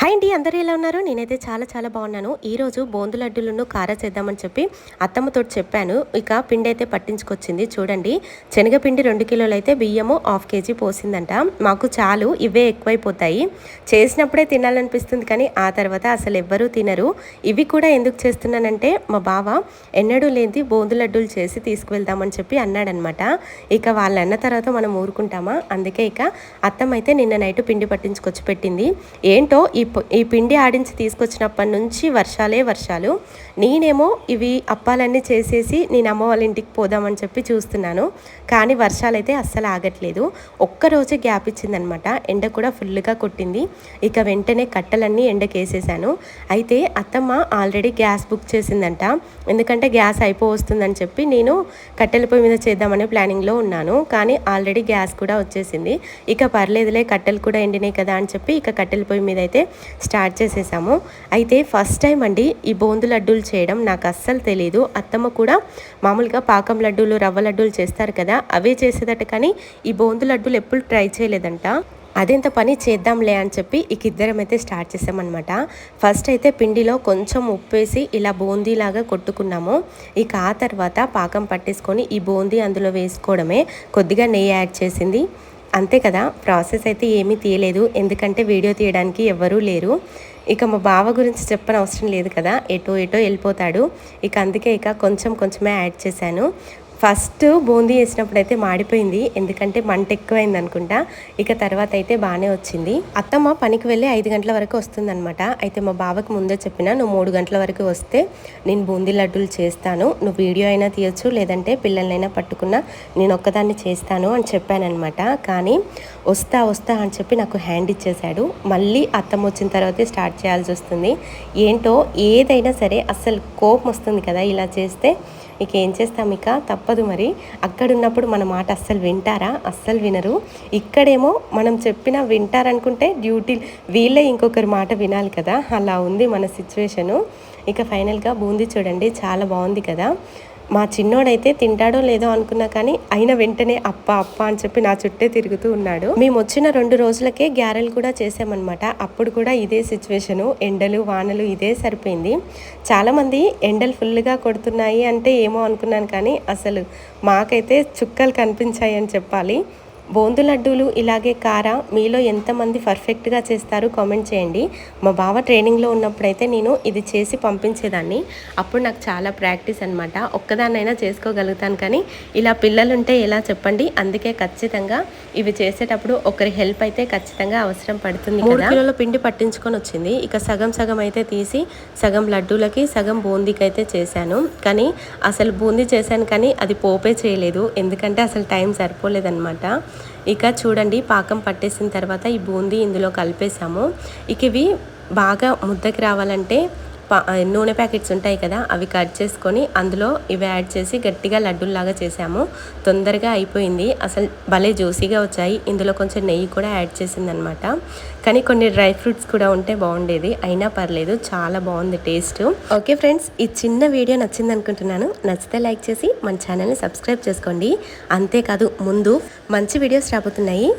Hi అండి అందరూ ఎలా ఉన్నారు? నేనైతే చాలా చాలా బాగున్నాను. ఈరోజు బోందు లడ్డూలను కారా చేద్దామని చెప్పి అత్తమ్మతో చెప్పాను. ఇక పిండి అయితే పట్టించుకొచ్చింది. చూడండి శనగపిండి రెండు కిలోలు అయితే బియ్యము హాఫ్ కేజీ పోసిందంట. మాకు చాలు ఇవే ఎక్కువైపోతాయి. చేసినప్పుడే తినాలనిపిస్తుంది కానీ ఆ తర్వాత అసలు ఎవ్వరూ తినరు. ఇవి కూడా ఎందుకు చేస్తున్నానంటే మా బావ ఎన్నడూ లేని బోందు లడ్డూలు చేసి తీసుకువెళ్దామని చెప్పి అన్నాడనమాట. ఇక వాళ్ళు అన్న తర్వాత మనం ఊరుకుంటామా? అందుకే ఇక అత్తమ్మ అయితే నిన్న నైట్ పిండి పట్టించుకొచ్చి పెట్టింది. ఏంటో ఈ ఈ పిండి ఆడించి తీసుకొచ్చినప్పటి నుంచి వర్షాలే వర్షాలు. నేనేమో ఇవి అప్పాలన్నీ చేసేసి నేను అమ్మ వాళ్ళ ఇంటికి పోదామని చెప్పి చూస్తున్నాను. కానీ వర్షాలు అయితే అస్సలు ఆగట్లేదు. ఒక్కరోజే గ్యాప్ ఇచ్చిందనమాట. ఎండ కూడా ఫుల్గా కొట్టింది. ఇక వెంటనే కట్టలన్నీ ఎండకేసేసాను. అయితే అత్తమ్మ ఆల్రెడీ గ్యాస్ బుక్ చేసిందంట. ఎందుకంటే గ్యాస్ అయిపోవస్తుందని చెప్పి నేను కట్టెల పొయ్యి మీద చేద్దామనే ప్లానింగ్లో ఉన్నాను. కానీ ఆల్రెడీ గ్యాస్ కూడా వచ్చేసింది. ఇక పర్లేదులే కట్టెలు కూడా ఎండినాయి కదా అని చెప్పి ఇక కట్టెల పొయ్యి మీద అయితే స్టార్ట్ చేసేసాము. అయితే ఫస్ట్ టైం అండి ఈ బోందు లడ్డూలు చేయడం. నాకు అస్సలు తెలియదు అత్తమ్మ కూడా మామూలుగా పాకం లడ్డూలు రవ్వ లడ్డూలు చేస్తారు కదా అవే చేసేదట కానీ ఈ బోందు లడ్డూలు ఎప్పుడు ట్రై చేయలేదంట. అదెంత పని చేద్దాంలే అని చెప్పి ఇక ఇద్దరం అయితే స్టార్ట్ చేసామన్నమాట. ఫస్ట్ అయితే పిండిలో కొంచెం ఉప్పేసి ఇలా బూందీలాగా కొట్టుకున్నాము. ఇక ఆ తర్వాత పాకం పట్టేసుకొని ఈ బూందీ అందులో వేసుకోవడమే. కొద్దిగా నెయ్యి యాడ్ చేసింది. అంతే కదా ప్రాసెస్ అయితే ఏమీ తీయలేదు. ఎందుకంటే వీడియో తీయడానికి ఎవ్వరూ లేరు. ఇక మా బావ గురించి చెప్పని అవసరం లేదు కదా ఎటో ఎటో వెళ్ళిపోతాడు. ఇక అందుకే ఇక కొంచెం కొంచెమే యాడ్ చేశాను. ఫస్ట్ బూందీ వేసినప్పుడు అయితే మాడిపోయింది. ఎందుకంటే మంట ఎక్కువైంది అనుకుంటా. ఇక తర్వాత అయితే బాగానే వచ్చింది. అత్తమ్మ పనికి వెళ్ళి ఐదు గంటల వరకు వస్తుందన్నమాట. అయితే మా బావకు ముందే చెప్పిన నువ్వు మూడు గంటల వరకు వస్తే నేను బూందీ లడ్డూలు చేస్తాను. నువ్వు వీడియో అయినా తీయొచ్చు లేదంటే పిల్లలైనా పట్టుకున్నా నేను ఒక్కదాన్ని చేస్తాను అని చెప్పానమాట కానీ వస్తా వస్తా అని చెప్పి నాకు హ్యాండ్ ఇచ్చేశాడు. మళ్ళీ అత్తమ్మ వచ్చిన తర్వాతే స్టార్ట్ చేయాల్సి వస్తుంది. ఏంటో ఏదైనా సరే అస్సలు కోపం వస్తుంది కదా ఇలా చేస్తే. ఇక ఏం చేస్తాం ఇక? తప్పదు మరి. అక్కడ ఉన్నప్పుడు మన మాట అస్సలు వింటారా? అస్సలు వినరు. ఇక్కడేమో మనం చెప్పినా వింటారనుకుంటే డ్యూటీ వీళ్ళే ఇంకొకరి మాట వినాలి కదా. అలా ఉంది మన సిచ్యువేషను. ఇక ఫైనల్గా బూందీ చూడండి. చాలా బాగుంది కదా. మా చిన్నోడైతే తింటాడో లేదో అనుకున్నా కానీ అయిన వెంటనే అప్ప అప్ప అని చెప్పి నా చుట్టే తిరుగుతూ ఉన్నాడు. మేము వచ్చిన రెండు రోజులకే గ్యారెలు కూడా చేసామన్నమాట. అప్పుడు కూడా ఇదే సిచ్యువేషను. ఎండలు వానలు ఇదే సరిపోయింది. చాలామంది ఎండలు ఫుల్గా కొడుతున్నాయి అంటే ఏమో అనుకున్నాను కానీ అసలు మాకైతే చుక్కలు కనిపించాయి అని చెప్పాలి. బోందు లడ్డూలు ఇలాగే కారా మీలో ఎంతమంది పర్ఫెక్ట్గా చేస్తారు కామెంట్ చేయండి. మా బావ ట్రైనింగ్లో ఉన్నప్పుడైతే నేను ఇది చేసి పంపించేదాన్ని. అప్పుడు నాకు చాలా ప్రాక్టీస్ అనమాట ఒక్కదాన్నైనా చేసుకోగలుగుతాను కానీ ఇలా పిల్లలు ఉంటే ఎలా చెప్పండి? అందుకే ఖచ్చితంగా ఇవి చేసేటప్పుడు ఒకరి హెల్ప్ అయితే ఖచ్చితంగా అవసరం పడుతుంది మూడు కిలోల పిండి పట్టించుకొని వచ్చింది. ఇక సగం సగం అయితే తీసి సగం లడ్డూలకి సగం బూందీకి అయితే చేశాను. కానీ అసలు బూందీ చేశాను కానీ అది పోపే చేయలేదు. ఎందుకంటే అసలు టైం సరిపోలేదన్నమాట. ఇక చూడండి పాకం పట్టేసిన తర్వాత ఈ బూందీ ఇందులో కలిపేసాము ఇక ఇవి బాగా ముద్దకి రావాలంటే నూనె ప్యాకెట్స్ ఉంటాయి కదా అవి కట్ చేసుకొని అందులో ఇవి యాడ్ చేసి గట్టిగా లడ్డూల్లాగా చేసాము. తొందరగా అయిపోయింది. అసలు భలే జ్యూసీగా వచ్చాయి. ఇందులో కొంచెం నెయ్యి కూడా యాడ్ చేసిందనమాట. కానీ కొన్ని డ్రై ఫ్రూట్స్ కూడా ఉంటే బాగుండేది. అయినా పర్లేదు చాలా బాగుంది టేస్ట్. ఓకే ఫ్రెండ్స్ ఈ చిన్న వీడియో నచ్చింది అనుకుంటున్నాను నచ్చితే లైక్ చేసి మన ఛానల్ని సబ్స్క్రైబ్ చేసుకోండి. అంతేకాదు ముందు మంచి వీడియోస్ రాబోతున్నాయి.